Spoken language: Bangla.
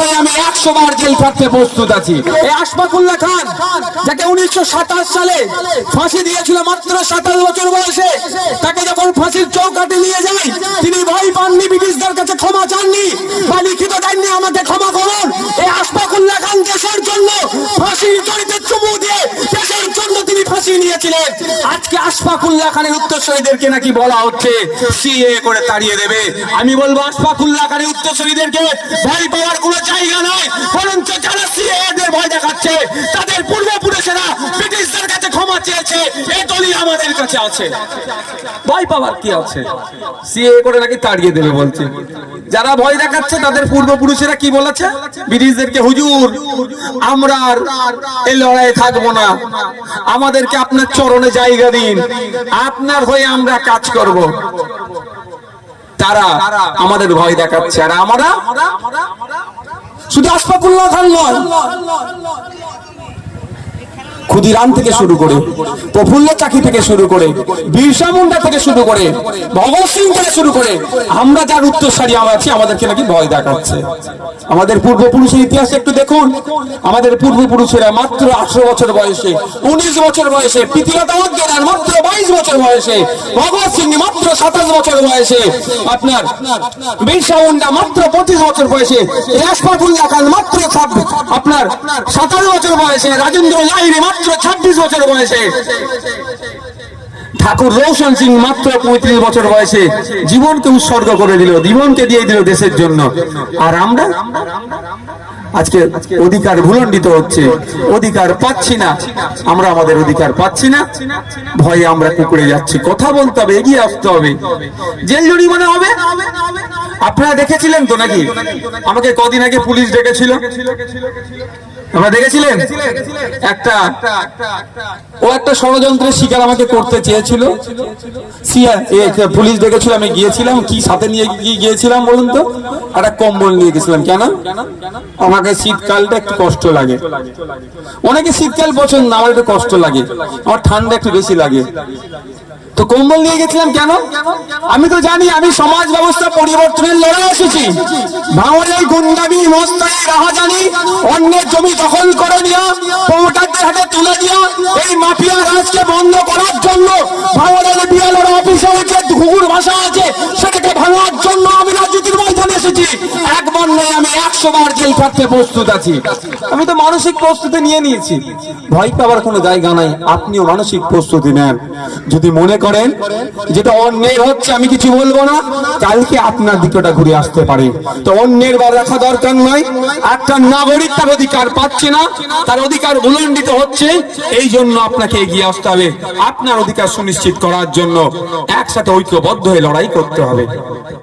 নয় আমি একশো বার জেল প্রস্তুত আছি। এই খান, যাকে উনিশশো সাতাশ সালে ফাঁসি দিয়েছিল মাত্র সাতাশ বছর বয়সে, তাকে যখন ফাঁসির চৌকাটে নিয়ে যায় তিনি ভয় পাননি, ব্রিটিশদের কাছে ক্ষমা চাননি, বা লিখিত দেননি, আমাকে ক্ষমা আশফাকুল্লাহ খানের উত্তরসূরিদেরকে নাকি বলা হচ্ছে? সিএ করে তাড়িয়ে দেবে। আমি বলব আশফাকুল্লাহ খানের উত্তরসূরিদেরকে ভয় পাওয়ার কোনো জায়গা নয় বরঞ্চ যারা সিএ এদের ভয় দেখাচ্ছে চেয়েছে, এই দলই আমাদের কাছে আছে। ভয় পাওয়ার কি আছে? সিএ করে নাকি তাড়িয়ে দেবে বলছে। যারা ভয় দেখাচ্ছে, তাদের পূর্বপুরুষেরা কি বলেছে? ব্রিটিশদেরকে, হুজুর, আমরা আর এই লড়াইয়ে থাকব না। আমাদেরকে আপনার চরণে জায়গা দিন। আপনার হয়ে আমরা কাজ করব। তারা আমাদের ভয় দেখাচ্ছে। আর আমরা? শুধু আশফাকুল্লাহ খান নয় ক্ষুদিরাম থেকে শুরু করে প্রফুল্ল চাকি থেকে শুরু করে বিরসা মুন্ডা থেকে শুরু করে ভগৎ সিং থেকে শুরু করে আমরা যার উত্তরসারি আমরা আছি, আমাদেরকে নাকি ভয় দেখাচ্ছে। আমাদের পূর্বপুরুষের ইতিহাস একটু দেখুন। আমাদের পূর্বপুরুষেরা মাত্র আঠারো বছর বয়সে, উনিশ বছর বয়সে প্রীতিলতা অজ্ঞান মাত্র বাইশ বছর বয়সে, ভগৎ সিং মাত্র সাতাশ বছর বয়সে, আপনার বিরসা মুন্ডা মাত্র পঁচিশ বছর বয়সে রাজপাটুল্লাহ খান মাত্র আপনার সাতাশ বছর বয়সে, রাজেন্দ্র লাহিড়ী মাত্র ছাব্বিশ বছর বয়সে। ঠাকুর রোশন সিং মাত্র পঁয়ত্রিশ বছর বয়সে জীবনকে উৎসর্গ করে দিল, জীবনকে দিয়ে দিল দেশের জন্য। আর আমরা? আজকে অধিকার ভুলণ্ডিত হচ্ছে। অধিকার পাচ্ছি না। আমরা আমাদের অধিকার পাচ্ছি না। ভয়ে আমরা কুকুরে যাচ্ছি। কথা বলতে হবে, এগিয়ে আসতে হবে। জেল জরিমানা হবে? আপনারা দেখেছিলেন তো নাকি? আমাকে কদিন আগে পুলিশ ডেকেছিল। আপনারা দেখেছিলেন? একটা। ও একটা ষড়যন্ত্রের শিকার আমাকে করতে চেয়েছিল। পুলিশ ডেকেছিল আমি গিয়েছিলাম, কি সাথে নিয়ে গিয়ে- গিয়েছিলাম বলুন তো? একটা কম্বল নিয়ে গেছিলাম, কেন? আমাকে শীতকালটা একটু কষ্ট লাগে। অনেকে শীতকাল পছন্দ না, আমার একটু কষ্ট লাগে। আমার ঠান্ডা একটু বেশি লাগে। কম্বল নিয়ে গেছিলাম কেন? আমি তো জানি, আমি সমাজ ব্যবস্থা পরিবর্তনের লড়াই এসেছি। ভাঙনের গুন্ডামি, মস্তানি, রাহাজানি, অন্যের জমি দখল করে নিয়া হাতে তুলে দিয়া এই মাফিয়া রাজকে বন্ধ করার জন্য ভাঙনের বিয়ালোর অফিসে যে ঘুঘুর ভাষা আছে, সেটাকে ভাঙার জন্য আমি রাজনীতির ময়দানে এসেছি। একবার নয় আমি একশো বার জেল খাটতে প্রস্তুত আছি। আমি তো মানসিক প্রস্তুতি নিয়ে নিয়েছি। ভয় পাওয়ার কোনো জায়গা নাই। আপনিও মানসিক প্রস্তুতি নেন। যদি মনে করেন যেটা অন্যের হচ্ছে, আমি কিছু বলব না। কালকে আপনার দিকে ওটা ঘুরে আসতে পারে। তো অন্যের বার রাখা দরকার নয় একটা নাগরিক তার অধিকার পাচ্ছে না। তার অধিকার উলণ্ডিত হচ্ছে। এই জন্য আপনাকে এগিয়ে আসতে হবে। আপনার অধিকার সুনিশ্চিত করার জন্য একসাথে ঐক্যবদ্ধ হয়ে লড়াই করতে হবে।